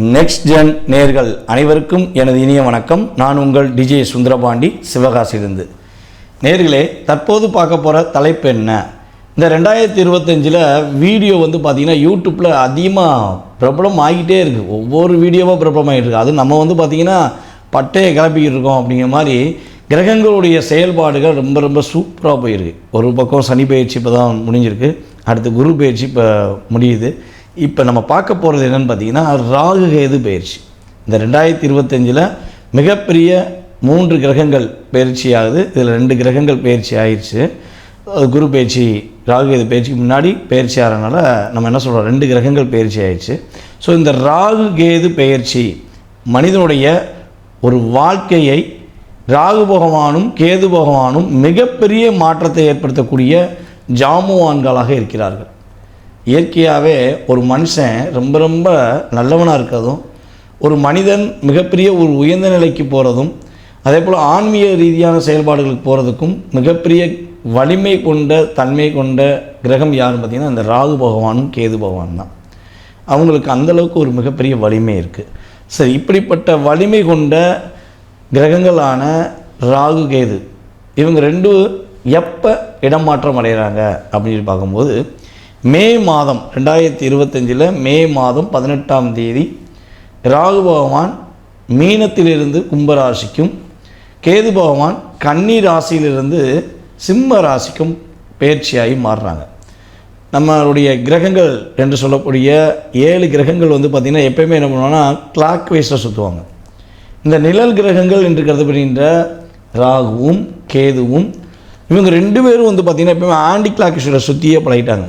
Next gen நேர்கள் அனைவருக்கும் எனது இனிய வணக்கம். நான் உங்கள் டிஜே சுந்தரபாண்டி சிவகாசிலிருந்து நேர்களே தற்போது பார்க்க போகிற தலைப்பு என்ன? இந்த ரெண்டாயிரத்தி இருபத்தஞ்சில் வீடியோ வந்து பார்த்திங்கன்னா யூடியூப்பில் அதிகமாக பிரபலம் ஆகிட்டே இருக்குது ஒவ்வொரு வீடியோவாக பிரபலமாகிட்டு இருக்குது அது நம்ம வந்து பார்த்திங்கன்னா பட்டையை கிளப்பிக்கிட்டு இருக்கோம் அப்படிங்கிற மாதிரி கிரகங்களுடைய செயல்பாடுகள் ரொம்ப ரொம்ப சூப்பராக போயிருக்கு. ஒரு பக்கம் சனி பயிற்சி இப்போ தான் முடிஞ்சிருக்கு. அடுத்து குரு பயிற்சி இப்போ முடியுது. இப்போ நம்ம பார்க்க போகிறது என்னென்னு பார்த்தீங்கன்னா ராகு கேது பயிற்சி. இந்த ரெண்டாயிரத்தி இருபத்தஞ்சில் மிகப்பெரிய மூன்று கிரகங்கள் பயிற்சி ஆகுது. இதில் ரெண்டு கிரகங்கள் பயிற்சி ஆயிடுச்சு. குரு பயிற்சி ராகு கேது பயிற்சிக்கு முன்னாடி பயிற்சி ஆகிறனால நம்ம என்ன சொல்கிறோம் ரெண்டு கிரகங்கள் பயிற்சி ஆயிடுச்சு. ஸோ இந்த ராகு கேது பயிற்சி மனிதனுடைய ஒரு வாழ்க்கையை ராகு பகவானும் கேது பகவானும் மிகப்பெரிய மாற்றத்தை ஏற்படுத்தக்கூடிய ஜாமுவான்களாக இருக்கிறார்கள். இயற்கையாகவே ஒரு மனுஷன் ரொம்ப ரொம்ப நல்லவனாக இருக்கிறதும் ஒரு மனிதன் மிகப்பெரிய ஒரு உயர்ந்த நிலைக்கு போகிறதும் அதே போல் ஆன்மீக ரீதியான செயல்பாடுகளுக்கு போகிறதுக்கும் மிகப்பெரிய வலிமை கொண்ட தன்மை கொண்ட கிரகம் யாருன்னு பார்த்திங்கன்னா இந்த ராகு பகவானும் கேது பகவான் தான். அவங்களுக்கு அந்தளவுக்கு ஒரு மிகப்பெரிய வலிமை இருக்குது சரி இப்படிப்பட்ட வலிமை கொண்ட கிரகங்களான ராகு கேது இவங்க ரெண்டு எப்போ இடமாற்றம் அடைகிறாங்க அப்படின்னு பார்க்கும்போது மே மாதம் ரெண்டாயிரத்தி இருபத்தஞ்சில் மே மாதம் பதினெட்டாம் தேதி ராகு பகவான் மீனத்திலிருந்து கும்பராசிக்கும் கேது பகவான் கன்னி ராசியிலிருந்து சிம்ம ராசிக்கும் பயிற்சியாகி மாறுறாங்க. நம்மளுடைய கிரகங்கள் என்று சொல்லக்கூடிய ஏழு கிரகங்கள் வந்து பார்த்திங்கன்னா எப்பயுமே என்ன பண்ணுவோம்னா கிளாக் வைஸில் சுற்றுவாங்க இந்த நிழல் கிரகங்கள் என்று கருதப்படுகின்ற ராகுவும் கேதுவும் இவங்க ரெண்டு பேரும் வந்து பார்த்திங்கன்னா எப்பயுமே ஆன்டி கிளாக் சுற்றியே பழகிட்டாங்க.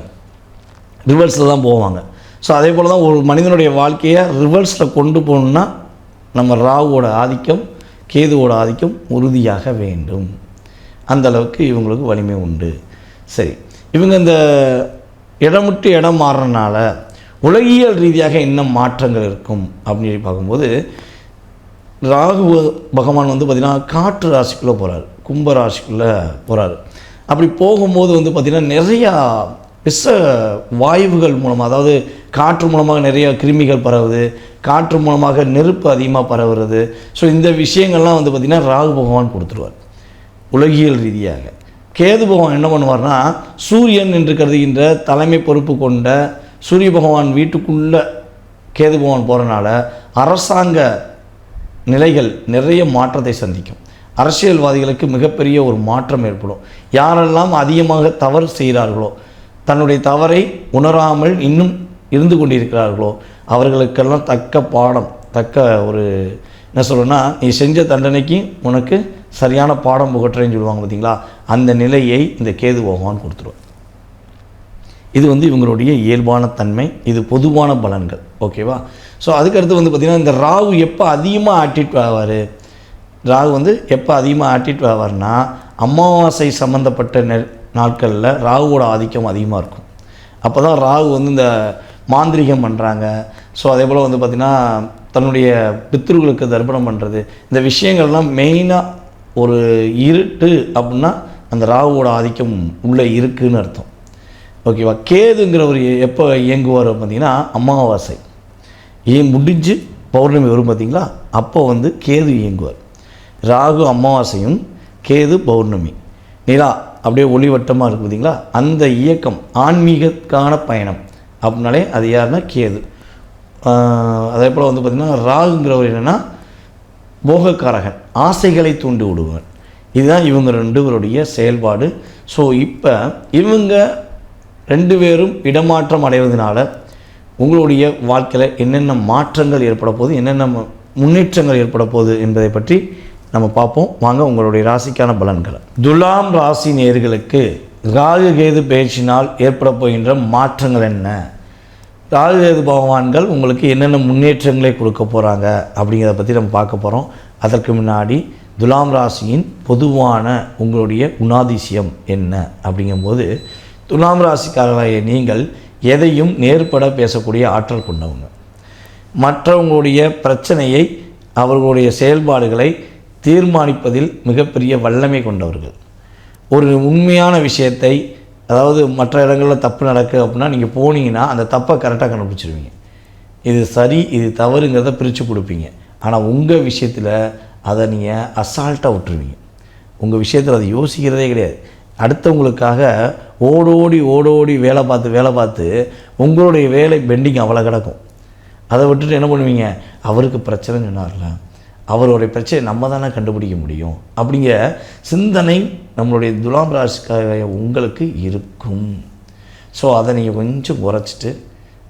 ரிவர்ஸில் தான் போவாங்க. ஸோ அதே போல் தான் ஒரு மனிதனுடைய வாழ்க்கையை ரிவர்ஸில் கொண்டு போகணுன்னா நம்ம ராகுவோட ஆதிக்கம் கேதுவோட ஆதிக்கம் உறுதியாக வேண்டும். அந்தளவுக்கு இவங்களுக்கு வலிமை உண்டு. சரி இவங்க இந்த இடம் விட்டு இடம் மாறுறனால உலகியல் ரீதியாக என்ன மாற்றங்கள் இருக்கும் அப்படின்னு சொல்லி பார்க்கும்போது ராகு பகவான் வந்து பார்த்திங்கன்னா காற்று ராசிக்குள்ளே போகிறார் கும்ப ராசிக்குள்ளே போகிறார் அப்படி போகும்போது வந்து பார்த்திங்கன்னா நிறையா விஷ வாயுகள் மூலமாக அதாவது காற்று மூலமாக நிறைய கிருமிகள் பரவுது காற்று மூலமாக நெருப்பு அதிகமாக பரவுறது. ஸோ இந்த விஷயங்கள்லாம் வந்து பார்த்திங்கன்னா ராகு பகவான் கொடுத்துருவார். உலகியல் ரீதியாக. கேது பகவான் என்ன பண்ணுவார்னா சூரியன் என்று கருதுகின்ற தலைமை பொறுப்பு கொண்ட சூரிய பகவான் வீட்டுக்குள்ளே கேது பகவான் போகிறனால அரசாங்க நிலைகள் நிறைய மாற்றத்தை சந்திக்கும். அரசியல்வாதிகளுக்கு மிகப்பெரிய ஒரு மாற்றம் ஏற்படும். யாரெல்லாம் அதிகமாக தவறு செய்கிறார்களோ தன்னுடைய தவறை உணராமல் இன்னும் இருந்து கொண்டிருக்கிறார்களோ அவர்களுக்கெல்லாம் தக்க பாடம் தக்க ஒரு என்ன சொல்கிறேன்னா நீ செஞ்ச தண்டனைக்கு உனக்கு சரியான பாடம் புகட்டுறேன்னு சொல்லுவாங்க பார்த்தீங்களா அந்த நிலையை இந்த கேது பகவான் கொடுத்துருவார். இது வந்து இவங்களுடைய இயல்பான தன்மை இது பொதுவான பலன்கள் ஓகேவா? ஸோ அதுக்கடுத்து வந்து பார்த்திங்கன்னா இந்த ராகு எப்போ அதிகமாக ஆட்டிட் ஆவார்? ராகு வந்து எப்போ அதிகமாக ஆட்டிட் ஆவார்னா அமாவாசை சம்மந்தப்பட்ட நெ நாட்களில் ராகுவோட ஆதிக்கம் அதிகமாக இருக்கும். அப்போ தான் ராகு வந்து இந்த மாந்திரிகம் பண்ணுறாங்க ஸோ அதே போல் வந்து பார்த்திங்கன்னா தன்னுடைய பித்ருகளுக்கு தர்ப்பணம் பண்ணுறது இந்த விஷயங்கள்லாம் மெயினாக ஒரு இருட்டு அப்படின்னா அந்த ராகுவோட ஆதிக்கம் உள்ளே இருக்குன்னு அர்த்தம். ஓகேவா? கேதுங்கிறவர் எப்போ இயங்குவார் பார்த்திங்கன்னா அமாவாசை. ஏன் முடிஞ்சு பௌர்ணமி வரும் பார்த்தீங்களா அப்போ வந்து கேது இயங்குவார். ராகு அமாவாசையும் கேது பௌர்ணமி. நிலா அப்படியே ஒளிவட்டமாக இருக்குது பார்த்தீங்களா அந்த இயக்கம் ஆன்மீகக்கான பயணம். அப்படின்னாலே அது யாருன்னா கேது. அதே போல் வந்து பார்த்திங்கன்னா ராகுங்கிறவர் என்னென்னா போகக்காரகன் ஆசைகளை தூண்டி விடுவார் இதுதான் இவங்க ரெண்டு பேருடைய செயல்பாடு. ஸோ இப்போ இவங்க ரெண்டு பேரும் இடமாற்றம் அடைவதனால உங்களுடைய வாழ்க்கையில் என்னென்ன மாற்றங்கள் ஏற்பட போகுது என்னென்ன முன்னேற்றங்கள் ஏற்பட போகுது என்பதை பற்றி நம்ம பார்ப்போம். வாங்க உங்களுடைய ராசிக்கான பலன்களை. துலாம் ராசி நேர்களுக்கு ராகு கேது பயிற்சினால் ஏற்பட போகின்ற மாற்றங்கள் என்ன? ராகு கேது பகவான்கள் உங்களுக்கு என்னென்ன முன்னேற்றங்களை கொடுக்க போகிறாங்க அப்படிங்கிறத பற்றி நம்ம பார்க்க போகிறோம் அதற்கு முன்னாடி துலாம் ராசியின் பொதுவான உங்களுடைய குணாதிசயம் என்ன அப்படிங்கும்போது துலாம் ராசிக்காரர்களாகிய நீங்கள் எதையும் நேர்பட பேசக்கூடிய ஆற்றல் கொண்டவங்க. மற்றவங்களுடைய பிரச்சனையை அவர்களுடைய செயல்பாடுகளை தீர்மானிப்பதில் மிகப்பெரிய வல்லமை கொண்டவர்கள். ஒரு உண்மையான விஷயத்தை அதாவது மற்ற இடங்களில் தப்பு நடக்குது அப்படின்னா நீங்கள் போனீங்கன்னா அந்த தப்பை கரெக்டாக கண்டுபிடிச்சிருவீங்க. இது சரி இது தவறுங்கிறத பிரித்து கொடுப்பீங்க. ஆனால் உங்கள் விஷயத்தில் அதை நீங்கள் அசால்ட்டாக விட்டுருவீங்க. உங்கள் விஷயத்தில் அதை யோசிக்கிறதே கிடையாது. அடுத்தவங்களுக்காக ஓடோடி ஓடோடி வேலை பார்த்து வேலை பார்த்து உங்களுடைய வேலை பெண்டிங் அவ்வளோ கிடக்கும். அதை விட்டுட்டு என்ன பண்ணுவீங்க? அவருக்கு பிரச்சனை சொன்னார்ல. அவருடைய பிரச்சனை நம்ம தானே கண்டுபிடிக்க முடியும்? அப்படிங்கிற சிந்தனை நம்மளுடைய துலாம் ராசிக்காக உங்களுக்கு இருக்கும். ஸோ அதை நீங்கள் கொஞ்சம் குறைச்சிட்டு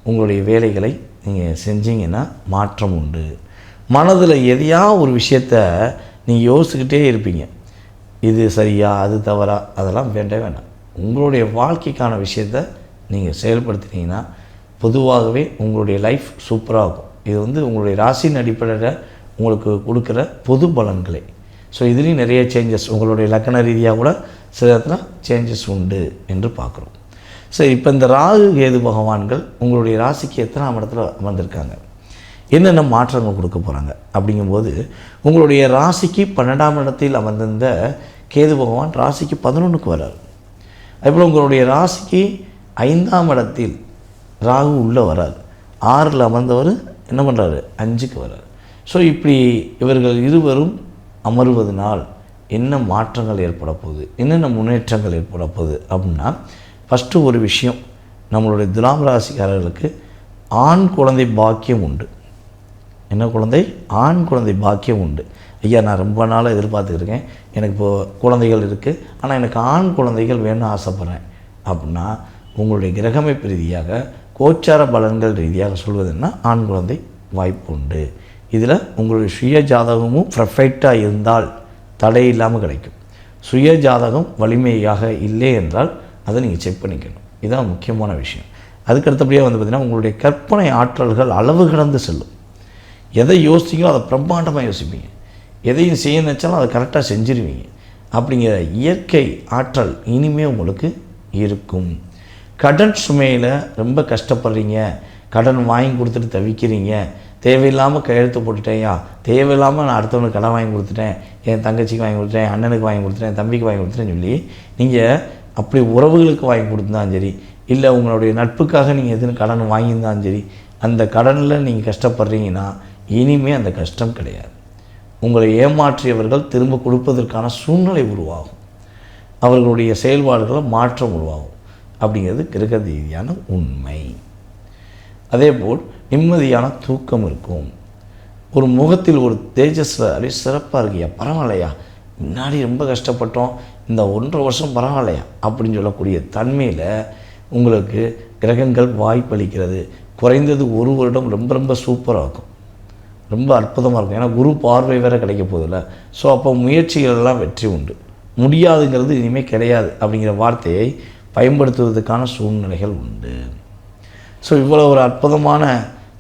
உங்களுடைய வேலைகளை நீங்கள் செஞ்சீங்கன்னா மாற்றம் உண்டு. மனதில் எதையா ஒரு விஷயத்த நீங்கள் யோசிச்சுக்கிட்டே இருப்பீங்க. இது சரியா அது தவறா அதெல்லாம் வேண்டவே வேண்டாம். உங்களுடைய வாழ்க்கைக்கான விஷயத்த நீங்கள் செயல்படுத்தினீங்கன்னா பொதுவாகவே உங்களுடைய லைஃப் சூப்பராக இருக்கும். இது வந்து உங்களுடைய ராசியின் அடிப்படையில் உங்களுக்கு கொடுக்குற பொது பலன்களை. ஸோ இதுலேயும் நிறைய சேஞ்சஸ் உங்களுடைய லக்கண ரீதியாக கூட சில இடத்துல சேஞ்சஸ் உண்டு என்று பார்க்குறோம். சரி இப்போ இந்த ராகு கேது பகவான்கள் உங்களுடைய ராசிக்கு எத்தனாம் இடத்துல அமர்ந்திருக்காங்க என்னென்ன மாற்றங்கள் கொடுக்க போகிறாங்க அப்படிங்கும்போது உங்களுடைய ராசிக்கு பன்னெண்டாம் இடத்தில் அமர்ந்திருந்த கேது பகவான் ராசிக்கு பதினொன்றுக்கு வரார் அதுபோல் உங்களுடைய ராசிக்கு ஐந்தாம் இடத்தில் ராகு உள்ளே வரார் ஆறில் அமர்ந்தவர் என்ன பண்ணுறாரு அஞ்சுக்கு வரார் ஸோ இப்படி இவர்கள் இருவரும் அமர்வதனால் என்ன மாற்றங்கள் ஏற்பட போகுது? என்னென்ன முன்னேற்றங்கள் ஏற்பட போகுது? அப்படின்னா ஃபஸ்ட்டு ஒரு விஷயம் நம்மளுடைய துலாம் ராசிக்காரர்களுக்கு ஆண் குழந்தை பாக்கியம் உண்டு. என்ன குழந்தை? ஆண் குழந்தை பாக்கியம் உண்டு. ஐயா நான் ரொம்ப நாளாக எதிர்பார்த்துருக்கேன் எனக்கு இப்போது குழந்தைகள் இருக்குது ஆனால் எனக்கு ஆண் குழந்தைகள் வேணும்னு ஆசைப்பட்றேன். அப்படின்னா உங்களுடைய கிரகமைப்பு ரீதியாக கோச்சார பலன்கள் ரீதியாக சொல்வதுன்னா ஆண் குழந்தை வாய்ப்பு உண்டு. இதில் உங்களுடைய சுய ஜாதகமும் பர்ஃபெக்டாக இருந்தால் தடை இல்லாமல் கிடைக்கும். சுய ஜாதகம் வலிமையாக இல்லை என்றால் அதை நீங்கள் செக் பண்ணிக்கணும். இதுதான் முக்கியமான விஷயம். அதுக்கு அடுத்தபடியாக வந்து பார்த்திங்கன்னா உங்களுடைய கற்பனை ஆற்றல்கள் அளவு கடந்து செல்லும். எதை யோசிச்சிங்களோ அதை பிரம்மாண்டமாக யோசிப்பீங்க. எதையும் செய்ய நினச்சாலும் அதை கரெக்டாக செஞ்சிருவீங்க. அப்படிங்கிற இயற்கை ஆற்றல் இனிமே உங்களுக்கு இருக்கும். கடன் சுமையில் ரொம்ப கஷ்டப்படுறீங்க. கடன் வாங்கி கொடுத்துட்டு தவிக்கிறீங்க. தேவையில்லாமல் கையெழுத்து போட்டுட்டேன்யா தேவையில்லாமல் நான் அடுத்தவனுக்கு கடன் வாங்கி கொடுத்துட்டேன் என் தங்கச்சிக்கு வாங்கி கொடுத்துட்டேன் அண்ணனுக்கு வாங்கி கொடுத்துட்டேன் தம்பிக்கு வாங்கி கொடுத்துட்டேன்னு சொல்லி நீங்கள் அப்படி உறவுகளுக்கு வாங்கி கொடுத்துருந்தாலும் சரி இல்லை உங்களுடைய நட்புக்காக நீங்கள் எதுவும் கடன் வாங்கியிருந்தாலும் சரி அந்த கடனில் நீங்கள் கஷ்டப்படுறீங்கன்னா இனிமே அந்த கஷ்டம் கிடையாது. உங்களை ஏமாற்றியவர்கள் திரும்ப கொடுப்பதற்கான சூழ்நிலை உருவாகும். அவர்களுடைய செயல்பாடுகளை மாற்றம் உருவாகும். அப்படிங்கிறது கிரக ரீதியான உண்மை அதேபோல் நிம்மதியான தூக்கம் இருக்கும். ஒரு முகத்தில் ஒரு தேஜஸில் அப்படியே சிறப்பாக இருக்கியா? பரவாயில்லையா? முன்னாடி ரொம்ப கஷ்டப்பட்டோம் இந்த ஒன்றரை வருஷம் பரவாயில்லையா? அப்படின்னு சொல்லக்கூடிய தன்மையில் உங்களுக்கு கிரகங்கள் வாய்ப்பளிக்கிறது. குறைந்தது ஒரு வருடம் ரொம்ப ரொம்ப சூப்பராக இருக்கும். ரொம்ப அற்புதமாக இருக்கும். ஏன்னா குரு பார்வை வேறு கிடைக்க போதில்ல ஸோ அப்போ முயற்சிகளெல்லாம் வெற்றி உண்டு. முடியாதுங்கிறது இனிமேல் கிடையாது அப்படிங்கிற வார்த்தையை பயன்படுத்துவதற்கான சூழ்நிலைகள் உண்டு. ஸோ இவ்வளோ ஒரு அற்புதமான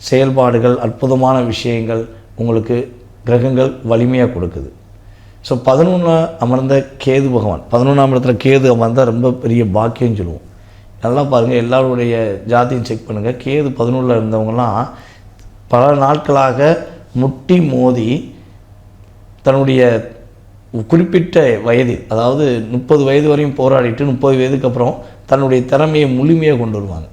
செயல்பாடுகள் அற்புதமான விஷயங்கள் உங்களுக்கு கிரகங்கள் வலிமையாக கொடுக்குது. ஸோ பதினொன்றில் அமர்ந்த கேது பகவான் பதினொன்றாம் இடத்துல கேது அமர்ந்தால் ரொம்ப பெரிய பாக்கியம் சொல்லுவோம். நல்லா பாருங்கள் எல்லாருடைய ஜாதியும் செக் பண்ணுங்கள் கேது பதினொன்றில் இருந்தவங்கலாம் பல நாட்களாக முட்டி மோதி தன்னுடைய குறிப்பிட்ட வயதில் அதாவது முப்பது வயது வரையும் போராடிட்டு முப்பது வயதுக்கு அப்புறம் தன்னுடைய திறமையை முழுமையாக கொண்டு வருவாங்க.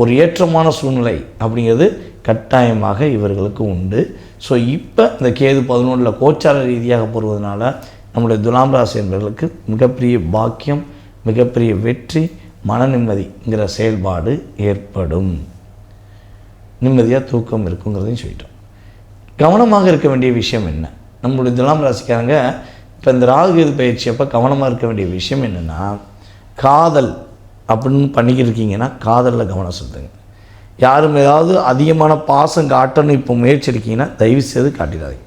ஒரு ஏற்றமான சூழ்நிலை அப்படிங்கிறது கட்டாயமாக இவர்களுக்கு உண்டு. ஸோ இப்போ இந்த கேது பதினொன்றில் கோச்சார ரீதியாக போடுவதனால நம்முடைய துலாம் ராசி என்பவர்களுக்கு மிகப்பெரிய பாக்கியம் மிகப்பெரிய வெற்றி மன நிம்மதிங்கிற செயல்பாடு ஏற்படும். நிம்மதியாக தூக்கம் இருக்குங்கிறதையும் சொல்லிட்டோம். கவனமாக இருக்க வேண்டிய விஷயம் என்ன? நம்மளுடைய துலாம் ராசிக்காரங்க இப்போ இந்த ராகுகேது பயிற்சி அப்போ கவனமாக இருக்க வேண்டிய விஷயம் என்னென்னா காதல் அப்படின்னு பண்ணிக்கிட்டு இருக்கீங்கன்னா காதலில் கவனம் செலுத்துங்க. யாரும் ஏதாவது அதிகமான பாசம் காட்டணும் இப்போ முயற்சி இருக்கீங்கன்னா தயவு செய்து காட்டிடாதீங்க.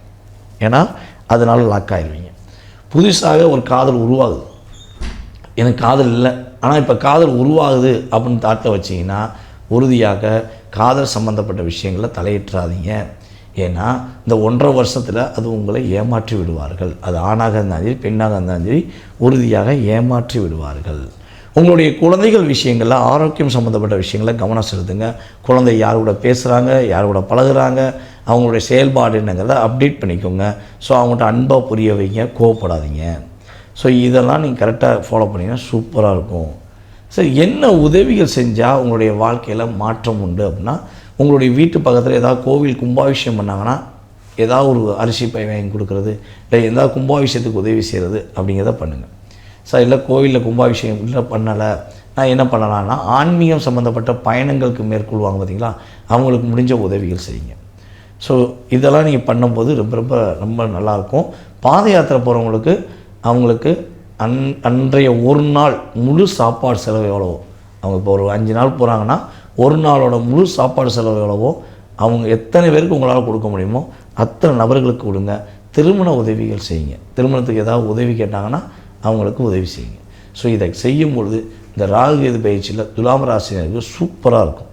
ஏன்னா அதனால் லாக் ஆயிடுவீங்க புதுசாக ஒரு காதல் உருவாகுது. எனக்கு காதல் இல்லை. ஆனால் இப்போ காதல் உருவாகுது அப்படின்னு தாட்டில் வச்சிங்கன்னா உறுதியாக காதல் சம்மந்தப்பட்ட விஷயங்களில் தலையிட்டுறாதீங்க ஏன்னா இந்த ஒன்றரை வருஷத்தில் அது உங்களை ஏமாற்றி விடுவார்கள். அது ஆணாக இருந்தாலும் சரி பெண்ணாக இருந்தாலும் சரி உறுதியாக ஏமாற்றி விடுவார்கள். உங்களுடைய குழந்தைகள் விஷயங்களில் ஆரோக்கியம் சம்மந்தப்பட்ட விஷயங்களை கவனம் செலுத்துங்க. குழந்தை யார் கூட பேசுகிறாங்க யார் கூட பழகுறாங்க அவங்களுடைய செயல்பாடு என்னங்கிறத அப்டேட் பண்ணிக்கோங்க. ஸோ அவங்கள்ட்ட அன்பாக புரிய வைங்க கோவப்படாதீங்க. ஸோ இதெல்லாம் நீங்கள் கரெக்டாக ஃபாலோ பண்ணிங்கன்னா சூப்பராக இருக்கும். சரி என்ன உதவிகள் செஞ்சால் உங்களுடைய வாழ்க்கையில் மாற்றம் உண்டு அப்படின்னா உங்களுடைய வீட்டு பக்கத்தில் ஏதாவது கோவில் கும்பாபிஷேகம் பண்ணாங்கன்னா ஏதாவது ஒரு அரிசி பை வாங்கி கொடுக்குறது இல்லை ஏதாவது கும்பாபிஷேகத்துக்கு உதவி செய்கிறது அப்படிங்கிறத பண்ணுங்கள் சார் இல்லை கோவிலில் கும்பாபிஷேகம் இல்லை பண்ணலை. நான் என்ன பண்ணலான்னா ஆன்மீகம் சம்மந்தப்பட்ட பயணங்களுக்கு மேற்கொள்வாங்க பார்த்தீங்களா அவங்களுக்கு முடிஞ்ச உதவிகள் செய்யுங்க. ஸோ இதெல்லாம் நீங்கள் பண்ணும்போது ரொம்ப ரொம்ப ரொம்ப நல்லாயிருக்கும் பாத யாத்திரை போகிறவங்களுக்கு அவங்களுக்கு அன் அன்றைய ஒரு நாள் முழு சாப்பாடு செலவு எவ்வளவோ? அவங்க இப்போ ஒரு அஞ்சு நாள் போகிறாங்கன்னா ஒரு நாளோட முழு சாப்பாடு செலவு எவ்வளவோ? அவங்க எத்தனை பேருக்கு உங்களால் கொடுக்க முடியுமோ அத்தனை நபர்களுக்கு கொடுங்க. திருமண உதவிகள் செய்யுங்க. திருமணத்துக்கு ஏதாவது உதவி கேட்டாங்கன்னா அவங்களுக்கு உதவி செய்யுங்க. ஸோ இதை செய்யும் பொழுது இந்த ராகு எது பயிற்சியில் துலாம் ராசினருக்கு சூப்பராக இருக்கும்.